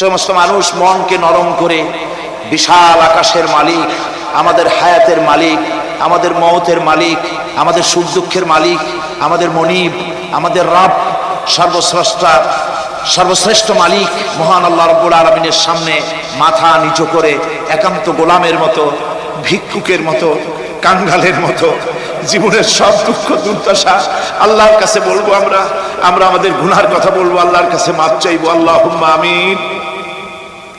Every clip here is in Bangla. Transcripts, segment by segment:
সমস্ত মানুষ মনকে নরম করে, বিশাল আকাশের মালিক, আমাদের হায়াতের মালিক, আমাদের মৌতের মালিক, আমাদের সুখ দুঃখের মালিক, আমাদের মনিব, আমাদের রব সর্বশ্রেষ্ঠা সর্বশ্রেষ্ঠ মালিক, মহান আল্লাহ রব্বুল আলমিনের সামনে মাথা নিচু করে, একান্ত গোলামের মতো, ভিক্ষুকের মতো, কাঙ্গালের মতো, জীবনের সব দুঃখ দুর্দশা আল্লাহর কাছে বলব আমরা আমরা আমাদের গুনার কথা বলব, আল্লাহর কাছে মাপ চাইব আল্লাহ আমিন।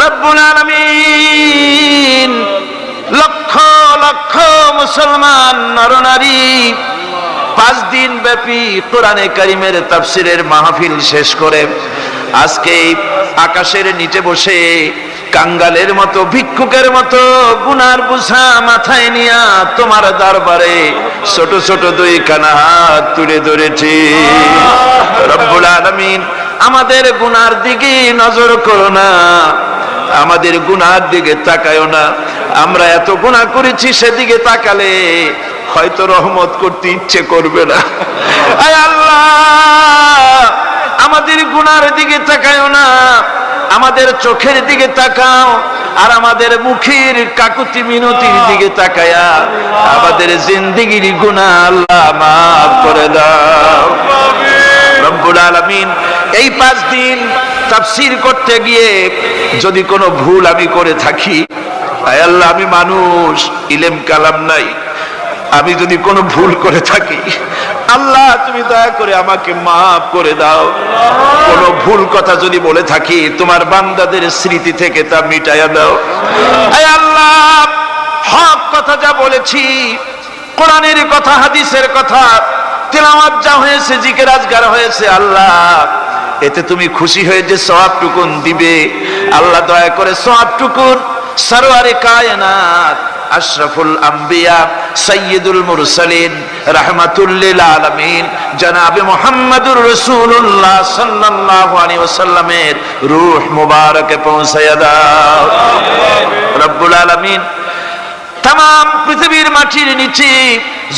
রব্বুল আলামিন, লক্ষ লক্ষ মুসলমান নরনারী, পাঁচ দিন ব্যাপী কোরআনে কারিমের তাফসিরের মাহফিল শেষ করে আজকে আকাশের নিচে বসে কাঙ্গালের মতো, ভিক্ষুকের মতো গুনার বুঝা মাথায় নিয়া তোমার দরবারে ছোট ছোট দুই কানা হাত তুলে ধরেছি। রব্বুল আলমিন, আমাদের গুনার দিকে নজর করো না। আমাদের গুনার দিকে তাকায়ও না। আমরা এত গুনাহ করেছি, সেদিকে তাকালে হয়তো রহমত করতে ইচ্ছে করবে না। আমাদের গুনার দিকে তাকায়ও না। আমাদের চোখের দিকে তাকাও, আর আমাদের মুখের কাকুতি মিনতির দিকে তাকায়া আমাদের জিন্দিগির গুনাহ আল্লাহ মাফ করে দাও। রব্বুল আলামিন, এই পাঁচ দিন তাফসীর করতে গিয়ে যদি কোনো ভুল আমি করে থাকি আল্লাহ, আমি মানুষ, ইলেম কালাম নাই। আমি যদি কোনো ভুল করে থাকি, আল্লাহ, তুমি দয়া করে আমাকে মাফ করে দাও। কোনো ভুল কথা যদি বলে থাকি, তোমার বান্দাদের স্মৃতি থেকে তা মিটাইয়া দাও। আল্লাহ, হক কথা যা বলেছি, কোরআনের কথা, হাদিসের কথা, তেলাওয়াত যা হয়েছে, জিকের আজগার হয়েছে, আল্লাহ এতে তুমি খুশি হয়ে যে সওয়াবটুকুন দিবে। আল্লাহ দয়া করে সওয়াবটুকুন। সরওয়ারে কায়নাত আশরাফুল আম্বিয়া সৈয়দুল মুরসালিন রাহমাতুল্লিল আলামিন। জনাবে মুহাম্মদুর রাসূলুল্লাহ সাল্লাল্লাহু আলাইহি ওয়াসাল্লামের রূহ মুবারকে পৌঁছায়া দাও। রব্বুল আলামিন তাম পৃথিবীর মাটির নিচে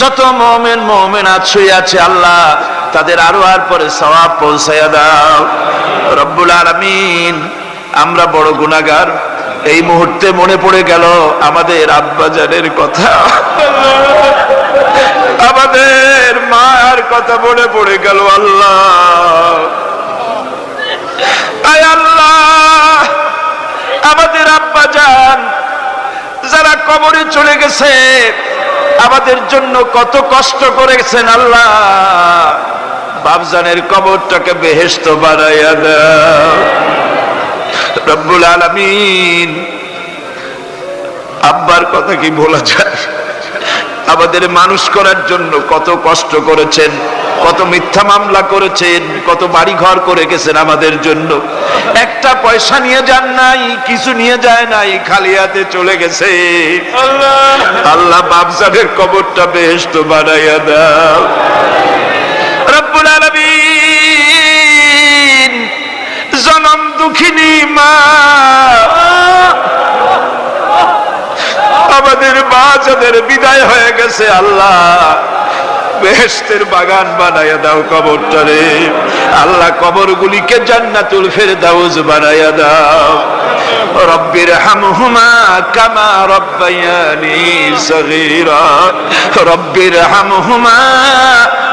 যত মোমেন মোমেন শুয়ে আছে আল্লাহ, তাদের আরও আর পরে সওয়াব পৌঁছায়া দাও। রব্বুল আলামিন, আমরা বড় গুনাহগার। এই মুহূর্তে মনে পড়ে গেল আমাদের আব্বাজানের কথা। আমাদের মায়ের কথা মনে পড়ে গেল আল্লাহ। আল্লাহ, আমাদের আব্বাজান যারা কবরে চলে গেছে, আমাদের জন্য কত কষ্ট করেছেন আল্লাহ। বাবজানের কবরটাকে বেহেস্ত বানাইয়া দাও রব্বুল আলামিন, আব্বার কথা কি বলা যায়? আমাদের মানুষ করার জন্য কত কষ্ট করেছেন। কত মিথ্যা মামলা করেছেন কত বাড়ি ঘর করে গেছেন আমাদের জন্য। একটা পয়সা নিয়ে যান নাই কিছু নিয়ে যায় নাই খালি হাতে চলে গেছে। আল্লাহ। বাবসানের কবরটা বেহেস্ত বানাইয়া দাও। রব্বুল আলামিন জনম দুঃখিনী মা। আমাদের মা যাদের বিদায় হয়ে গেছে আল্লাহ। বেহেস্তের বাগান বানাইয়া দাও কবরটারে আল্লাহ কবরগুলিকে জান্নাতুল ফেরদাউস বানাইয়া দাও। রব্বির হামহুমা কামা রব্বায়ানি সগীরা। রব্বির হামহুমা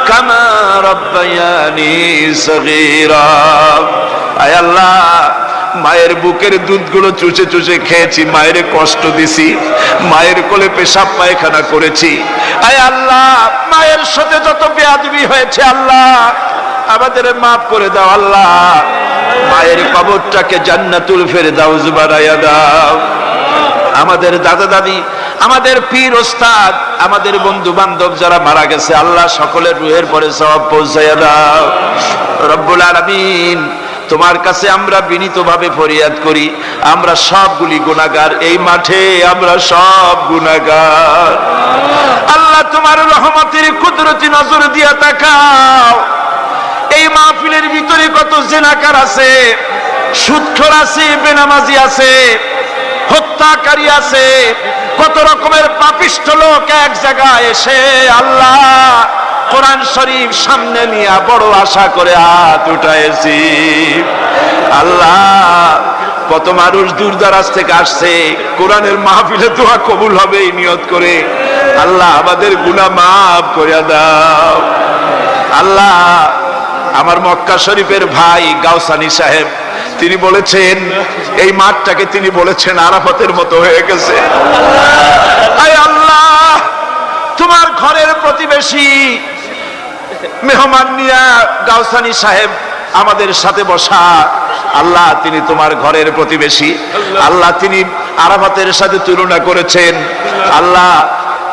কামা রব্বায়ানি সগীরা। আয় আল্লাহ মায়ের বুকের দুধগুলো চুষে চুষে খেয়েছি, মায়ের কষ্ট দিছি, মায়ের কোলে পেশাব পায়খানা করেছি। আয় আল্লাহ, মায়ের সাথে যত বেয়াদবি হয়েছে আল্লাহ, আমাদের মাফ করে দাও আল্লাহ। মায়ের কবরটাকে জান্নাতুল ফেরে দাও বানাইয়া দাও। আমাদের দাদা দাদি, আমাদের পীর ওস্তাদ, আমাদের বন্ধু বান্ধব যারা মারা গেছে, আল্লাহ সকলের রুহের পরে সব পৌঁছাইয়া দাও। রব্বুল আলামিন তোমার কাছে আমরা বিনীতভাবে ফরিয়াদ করি, আমরা সবগুলি গুনাহগার, এই মাঠে আমরা সব গুনাহগার। আল্লাহ তোমার রহমতের কুদরতি নজর দিয়া তাকাও। এই মাহফিলের ভিতরে কত জেনাকার আছে, সুৎখর আছে, বেনামাজি আছে, হত্যাকারী আছে, কত রকমের পাপিষ্ট লোক এক জায়গায় এসে আল্লাহ কোরআন শরীফ সামনে নিয়ে বড় আশা করে হাত উঠাইছি। আল্লাহ, কত মানুষ দূর দারাজ থেকে আসছে, কোরআনের মাহফিলে দোয়া কবুল হবে এই নিয়ত করে। আল্লাহ, আমাদের গুনাহ মাফ করে দাও। আল্লাহ, আমার মক্কা শরীফের ভাই গাউসানি সাহেব, তিনি বলেছেন, এই মাঠটাকে তিনি বলেছেন আরাফাতের মতো হয়ে গেছে। আল্লাহ, তোমার ঘরের প্রতিবেশী মেহমান নিয়া গাউসানি সাহেব আমাদের সাথে বসা। আল্লাহ তিনি তোমার ঘরের প্রতিবেশী। আল্লাহ তিনি আরাফাতের সাথে তুলনা করেছেন। আল্লাহ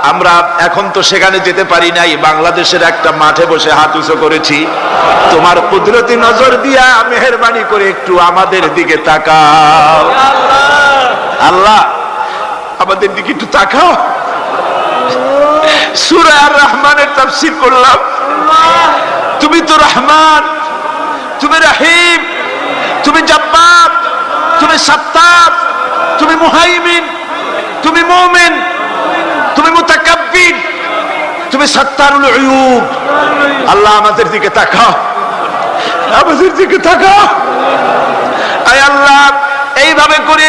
আমরা এখন তো সেখানে যেতে পারি নাই বাংলাদেশের একটা মাঠে বসে হাত উঁচু করেছি। তোমার কুদরতি নজর দিয়া মেহরবানি করে একটু আমাদের দিকে তাকাও। আল্লাহ আমাদের দিকে একটু তাকাও। সুরা আর রহমানের তাফসীর করলাম। তুমি তো রহমান, তুমি রহিম, তুমি জব্বার, তুমি সত্তার তুমি মুহাইমিন, তুমি মুমিন, তুমি মুতাকাব্বির, তুমি সত্তারুল উয়ুব। আল্লাহ আমাদের দিকে তাকাও। আমাদের দিকে তাকাও। আয় আল্লাহ, এইভাবে করে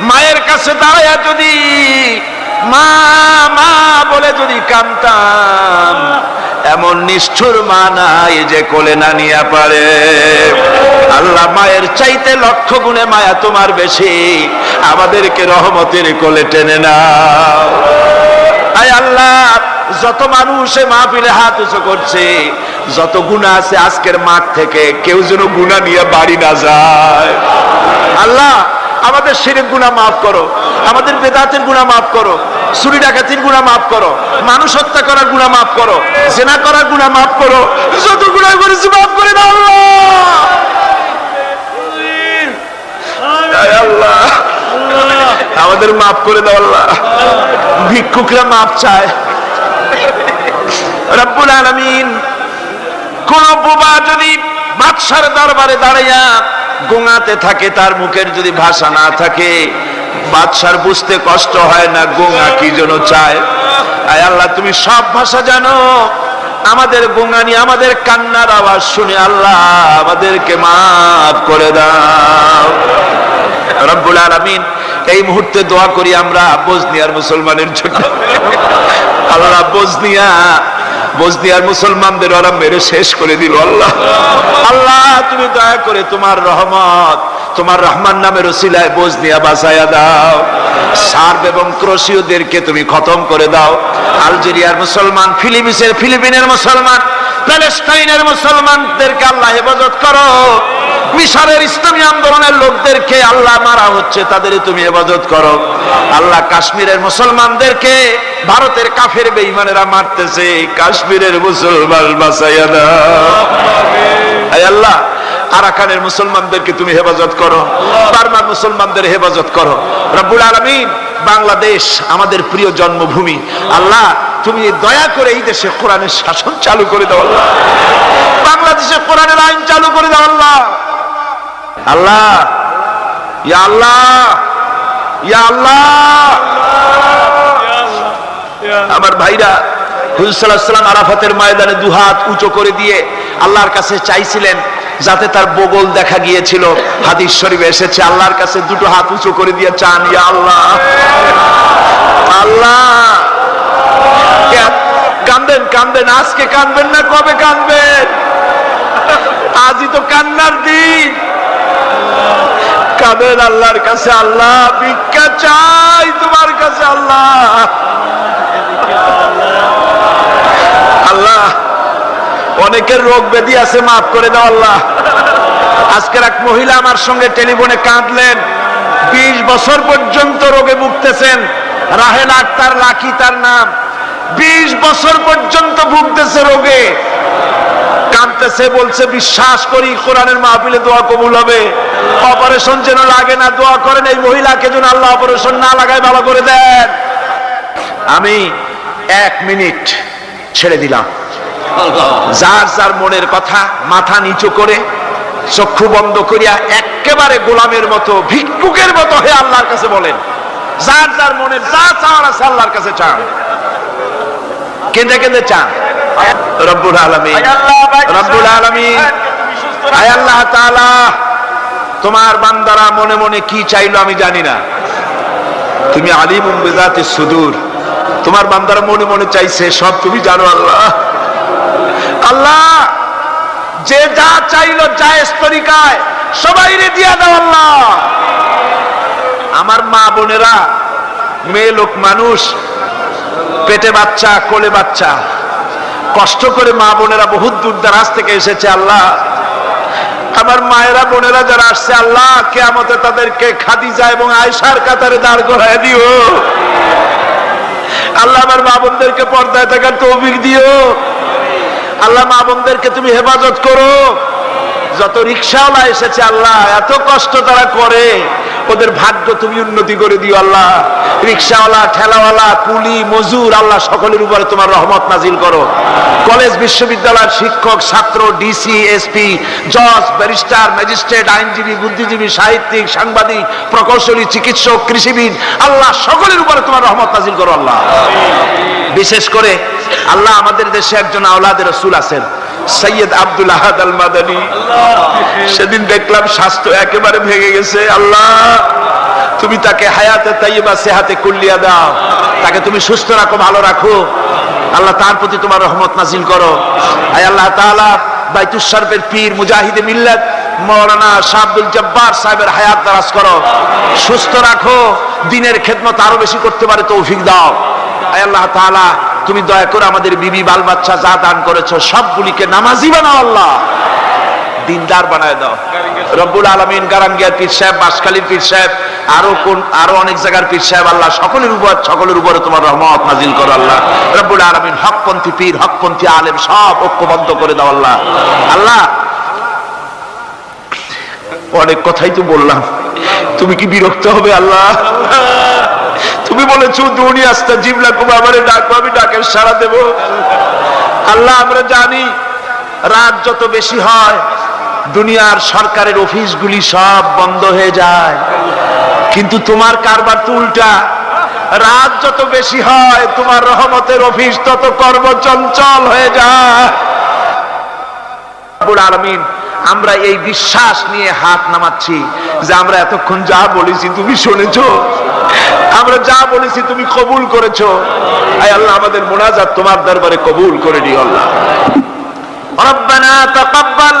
মায়ের কাছে দাঁড়ায় যদি মা মা বলে যদি কান্তাম, এমন নিষ্ঠুর মা নাই যে কোলে না নিয়ে পারে। আল্লাহ মায়ের চাইতে লক্ষ গুণে মায়া তোমার বেশি, আমাদেরকে রহমতের কোলে টেনে নাও। আয় আল্লাহ, যত মানুষ মাহফিলে হাত উঁচু করছে, যত গুণা আছে আজকের মাঠ থেকে, কেউ যেন গুণা নিয়ে বাড়ি না যায়। আল্লাহ আমাদের শিরিক গুণা মাফ করো। আমাদের বেদাতের গুণা মাফ করো। চুরি ডাকাতির গুণা মাফ করো। মানুষ হত্যা করার গুণা মাফ করো। জেনা করার গুণা মাফ করো। যত গুণা করেছি মাফ করে আমাদের মাফ করে দাও আল্লাহ। ভিক্ষুকরা মাপ চায়। কোন বোবা যদি বাদশার দরবারে দাঁড়াইয়া গোঙাতে থাকে, তার মুখের যদি ভাষা না থাকে, বাদশার বুঝতে কষ্ট হয় না গোঙা কি যেন চায়। আয় আল্লাহ, তুমি সব ভাষা জানো। আমাদের গোঙানি, আমাদের কান্নার আওয়াজ শুনে আল্লাহ আমাদেরকে মাফ করে দাও। রব্বুল আলামিন, এই মুহূর্তে দোয়া করি আমরা বজনিয়ার মুসলমানের জন্য। আল্লাহ বজনিয়া বজনিয়ার মুসলমানদের ওরা মেরে শেষ করে দিল, আল্লাহ। আল্লাহ, তুমি দয়া করে তোমার রহমত, তোমার রহমান নামের ওসিলায় বজনিয়া বাসায়া দাও। সার্ব এবং ক্রোশীয়দেরকে তুমি খতম করে দাও। আলজেরিয়ার মুসলমান, ফিলিপিন্সের, ফিলিপিনের মুসলমান, প্যালেস্টাইনের মুসলমানদেরকে আল্লাহ হেফাজত করো। ইসলামী লোকদেরকে আল্লাহ মারা হচ্ছে তাদের তুমি হেফাজত করো। আল্লাহ কাশ্মীরের মুসলমানদেরকে ভারতের কাফের বেঈমানেরা মারতেছে কাশ্মীরের মুসলমান আল্লাহ, আরাকানের মুসলমানদেরকে তুমি হেফাজত করো, বার্মার মুসলমানদের হেফাজত করো। রব্বুল আলামিন, বাংলাদেশ আমাদের প্রিয় জন্মভূমি। আল্লাহ, তুমি দয়া করে এই দেশে কোরআনের শাসন চালু করে দাও আল্লাহ। বাংলাদেশে কোরআনের আইন চালু করে দাও আল্লাহ। আল্লাহ আমার ভাইরা হুজুরাম আরাফাতের ময়দানে দুহাত উঁচু করে দিয়ে আল্লাহর কাছে চাইছিলেন যাতে তার বগল দেখা গিয়েছিল। হাদিস শরীফে এসেছে, আল্লাহর কাছে দুটো হাত উঁচু করে দিয়ে চান, ইয়া আল্লাহ। আল্লাহ। কান্দবেন কান্দবেন আজকে কান্দবেন না, কবে কান্দবেন আজই তো কান্নার দিন। কাঁদেন আল্লাহর কাছে আল্লাহ? ভিক্ষা চাই তোমার কাছে আল্লাহ। আল্লাহ, অনেকের রোগ ব্যাধি আছে, মাফ করে দাও আল্লাহ। আজকের এক মহিলা আমার সঙ্গে টেলিফোনে কাঁদলেন। বিশ বছর পর্যন্ত রোগে ভুগতেছেন। রাহেল আক্তার লাকি তার নাম। বিশ বছর পর্যন্ত ভুগতেছে রোগে। কাঁদতেছে, বলছে, বিশ্বাস করি, কোরআনের মাহফিলে দোয়া কবুল হবে। অপারেশন যেন লাগে না দোয়া করেন এই মহিলাকে যেন আল্লাহ অপারেশন না লাগায় ভালো করে দেন। আমি এক মিনিট ছেড়ে দিলাম। যার যার মনের কথা মাথা নিচু করে চক্ষু বন্ধ করিয়া একেবারে গোলামের মতো ভিক্ষুকের মতো হয়ে আল্লাহর কাছে বলেন যার যার মনের যা চাওয়ার আছে আল্লাহর কাছে চান। কেঁদে কেঁদে চান। রব্বুল আলমী রব্বুল আলমী আয় আল্লাহ তাআলা। তোমার বান্দারা মনে মনে কি চাইলো আমি জানি না। তুমি আলিম বেজাতে সুদূর। তোমার বান্দারা মনে মনে চাইছে, সব তুমি জানো আল্লাহ। আল্লাহ, যে যা চাইলো জায়েজ তরিকায় সবাই রে দিয়া দাও আল্লাহ। আমার মা বোনেরা, মেয়ে লোক মানুষ, পেটে বাচ্চা, কোলে বাচ্চা, কষ্ট করে মা বোনেরা বহুত দূর দারাজ থেকে এসেছে আল্লাহ। আমার মায়েরা, বোনেরা যারা আসছে, আল্লাহ কেয়ামতে তাদেরকে খাদিজা এবং আয়সার কাতারে দাঁড় করায় দিও। আল্লাহ আমার মা বোনদেরকে পর্দায় থাকার তৌফিক দিও। আল্লাহ মা বোনদেরকে তুমি হেফাজত করো। যত রিক্সাওয়ালা এসেছে, আল্লাহ, এত কষ্ট তারা করে। ওদের ভাগ্য তুমি উন্নতি করে দিও আল্লাহ। রিক্সাওয়ালা, ঠেলাওয়ালা, কুলি, মজুর, আল্লাহ সকলের উপরে তোমার রহমত নাজিল করো। কলেজ, বিশ্ববিদ্যালয়ের শিক্ষক, ছাত্র, ডিসি, এসপি, জজ, ব্যারিস্টার, ম্যাজিস্ট্রেট, আইনজীবী, বুদ্ধিজীবী, সাহিত্যিক, সাংবাদিক, প্রকৌশলী, চিকিৎসক, কৃষিবিদ, আল্লাহ সকলের উপরে তোমার রহমত নাজিল করো আল্লাহ। বিশেষ করে আল্লাহ আমাদের দেশে একজন আওলাদের রসুল আছেন। সৈয়দ আব্দুল আহাদ আল মাদানী সেদিন দেখলাম স্বাস্থ্য একেবারে ভেঙে গেছে। আল্লাহ, তুমি তাকে হায়াতে তাইবা সেহাতে কুল্লিয়া দাও। তাকে তুমি সুস্থ রাখো, ভালো রাখো। আল্লাহ তার প্রতি তোমার রহমত নাজিল করো। আয় আল্লাহ তাআলা, বাইতুস পীর মুজাহিদে মিল্লাত মৌলানা শাহ আব্দুল জব্বার সাহেবের হায়াত দারাজ করো। সুস্থ রাখো, দিনের খেদমত আরও বেশি করতে পারে তৌফিক দাও। আয় আল্লাহ তাআলা তুমি দয়া করে আমাদের বিবি বাল বাচ্চা যা দান করেছ, সবগুলিকে নামাজি বানাও আল্লাহ। দিনদার বানায় দাও। রব্বুল আলমিন গারাঙ্গিয়ার পীর সাহেব বাসকালীর পীর সাহেব, আরও কোন, আরও অনেক জায়গার পীর সাহেব, আল্লাহ সকলের উপর, সকলের উপরে তোমার রহমত নাজিল করো আল্লাহ। রব্বুল আলমিন হকপন্থী পীর, হকপন্থী আলেম সব ঐক্যবদ্ধ করে দাও আল্লাহ। আল্লাহ, অনেক কথাই তো বললাম। তুমি কি বিরক্ত হবে আল্লাহ? তুমি বলেছ দুনি আস্তা জিবলা কুমা আমারে ডাকবো আমি ডাকের সারা দেব। আল্লাহ, আমরা জানি, রাত যত বেশি হয়, দুনিয়ার সরকারের অফিসগুলি সব বন্ধ হয়ে যায়। কিন্তু তোমার কারবার তো উল্টা। রাত যত বেশি হয়, তোমার রহমতের অফিস তত কর্মচঞ্চল হয়ে যায়। আলামিন, আমরা এই বিশ্বাস নিয়ে হাত নামাচ্ছি যে আমরা এতক্ষণ যা বলেছি তুমি শুনেছো। আমরা যা বলেছি তুমি কবুল করেছো আয় আল্লাহ আমাদের মোনাজাত তোমার দরবারে কবুল করে দিও আল্লাহ ربنا تقبل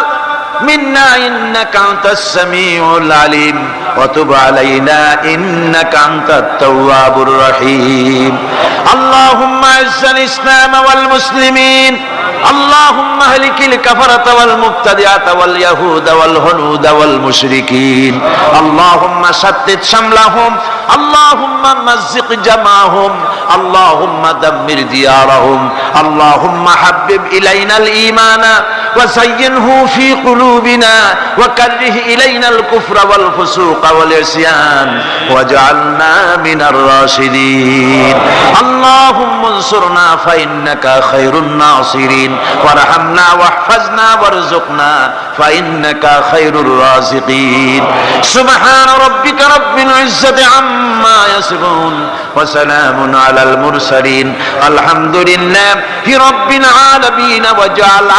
منا إنك أنت السميع العليم وتب علينا إنك أنت التواب الرحيم اللهم أعز الإسلام والمسلمين اللهم اهلك الكفرة والمبتدعة واليهود والهنود والمشركين اللهم شتت شملهم اللهم مزق جمعهم اللهم دمر ديارهم. اللهم حبب إلينا الإيمان وزينه في قلوبنا وكره إلينا الكفر والفسوق والعصيان واجعلنا من الراشدين. اللهم انصرنا فإنك خير الناصرين. وارحمنا واحفظنا وارزقنا فإنك خير الرازقين. سبحان ربك رب العزة عما يصفون وسلام على আলাল মুরসালিন। আলহামদুলিল্লাহি রাব্বিল আলামিন ওয়া জাআল